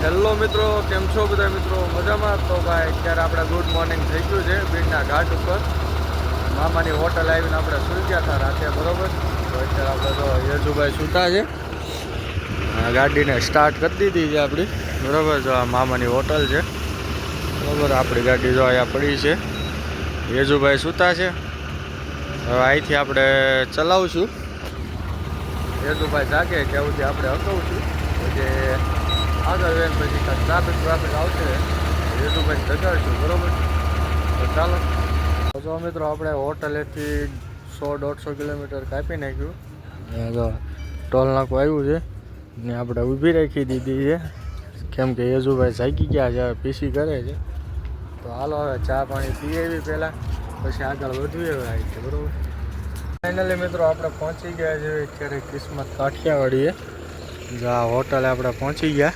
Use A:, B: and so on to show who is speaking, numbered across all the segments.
A: Hello મિત્રો, કેમ છો બધા મિત્રો? મજામાં? તો ભાઈ, અત્યારે આપણે ગુડ મોર્નિંગ થઈ ગયું છે બીડના ઘાટ ઉપર. મામાની હોટલ આવીને આપણે સુઈ ગયા હતા રાતે, બરોબર? તો અત્યારે આપણે તો યજુભાઈ સૂતા છે. ગાડીને સ્ટાર્ટ કરી દીધી છે આપણી. બરાબર, જો આ મામાની હોટલ છે. બરાબર, આપણી ગાડી જો અહીંયા પડી છે. યજુભાઈ સૂતા છે. હવે અહીંથી આપણે ચલાવશું. યજુભાઈ જાગે ત્યાં સુધી આપણે હકવશું પછી આગળ વેન પછી ટ્રાફિક ટ્રાફિક આવશે યજુભાઈ જગાડશું બરાબર? તો ચાલો. જો મિત્રો, આપણે હોટલેથી સો, દોઢસો કિલોમીટર કાપી નાખ્યું. જો ટોલ નાકું આવ્યું છે. ને આપણે ઊભી રાખી દીધી છે. કેમ કે યજુભાઈ જાગી ગયા છે પીસી કરે છે. તો હાલો, હવે ચા પાણી પી આવી પહેલાં, પછી આગળ વધવી આવી છે બરાબર? ફાઇનલી મિત્રો, આપણે પહોંચી ગયા છે અત્યારે કિસ્મત કાઠિયાવાડીએ. આ હોટલે આપણે પહોંચી ગયા.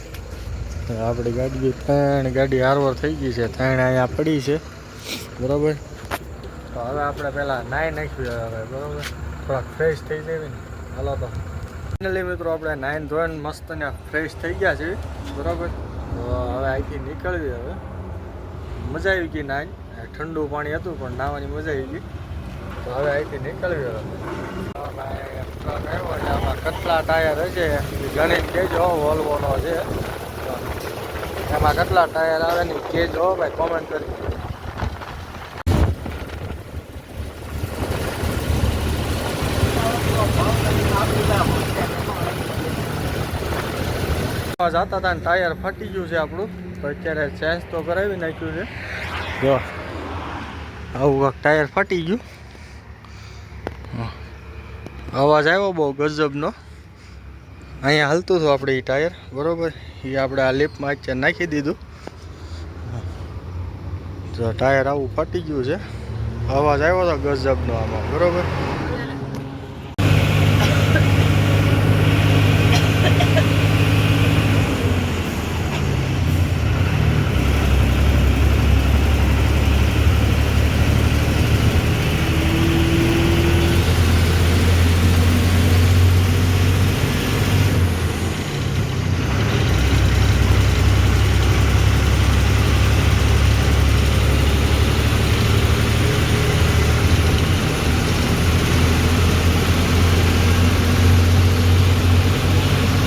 A: આપણી ગાડી ત્રણ ગાડી હારવાર થઈ ગઈ છે. ત્રણ અહીંયા પડી છે. બરાબર? તો હવે આપણે પહેલાં નાહી નાખ્યું હવે, બરાબર? થોડાક ફ્રેશ થઈ જઈએ ને. હાલો તો. ફાઇનલી મિત્રો, આપણે નાઈન ધોઈને મસ્ત ને ફ્રેશ થઈ ગયા છે બરાબર? તો હવે અહીંથી નીકળવી હવે. મજા આવી ગઈ નાઈન. ઠંડુ પાણી હતું, પણ નાવાની મજા આવી ગઈ. તો હવે અહીંથી નીકળવી હવે. કેટલા ટાયર હશે. ગણિત કહેજો વોલ્વોનો છે. એમાં કેટલા ટાયર આવે ને કેજો ભાઈ કોમેન્ટ કરી. જતા હતા ને ટાયર ફાટી ગયું છે આપણું. તો અત્યારે ચેન્જ તો કરાવી નાખ્યું છે. જો, આવું ટાયર ફાટી ગયું. અવાજ આવ્યો બહુ ગજબનો. અહીંયા હાલતું હતું આપણે એ ટાયર બરોબર? એ આપણે આ લિફ્ટમાં અત્યારે નાખી દીધું. જો ટાયર આવું ફાટી ગયું છે. અવાજ આવ્યો હતો ગજબનો આમાં, બરોબર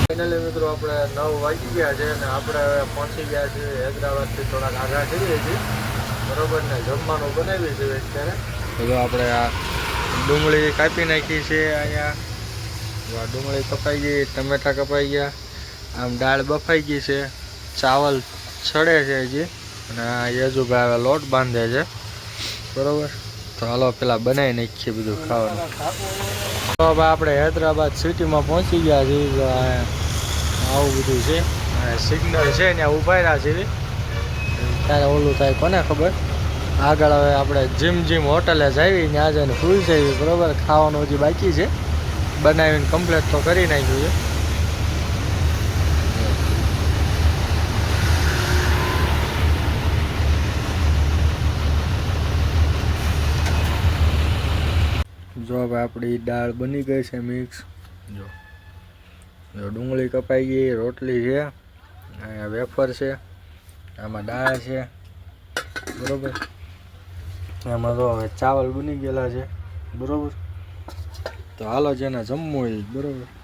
A: ફાઇનલી મિત્રો આપણે નવ વાગી ગયા છે અને આપણે હવે પહોંચી ગયા છીએ હૈદરાબાદથી થોડાક આગળ જઈએ છીએ. બરોબર ને? જમવાનું બનાવ્યું છે અત્યારે. બધું આપણે આ ડુંગળી કાપી નાખી છે અહીંયા. ડુંગળી કપાઈ ગઈ, ટમેટા કપાઈ ગયા, આમ દાળ બફાઈ ગઈ છે. ચાવલ છડે છે હજી. અને યજુભાઈ હવે લોટ બાંધે છે. બરોબર? તો હાલો પેલા બનાવી નાખીએ બધું ખાવાનું. તો આપણે હૈદરાબાદ સિટીમાં પહોંચી ગયા છીએ. આવું બધું છે. સિગ્નલ છે ત્યાં ઊભા રહ્યા છે ત્યારે ઓલું થાય કોને ખબર? આગળ હવે આપણે જીમ જીમ હોટલે જઈએ ત્યાં જઈને ફૂલ જઈએ બરોબર? ખાવાનું હજી બાકી છે. બનાવીને કમ્પ્લીટ તો કરી નાખ્યું છે. જો હવે આપણી દાળ બની ગઈ છે મિક્સ જો. ડુંગળી કપાઈ ગઈ, રોટલી છે, અહીંયા વેફર છે, આમાં દાળ છે, બરાબર. એમાં તો હવે ચાવલ બની ગયેલા છે, બરાબર. તો હાલો જેને જમવું હોય, બરોબર.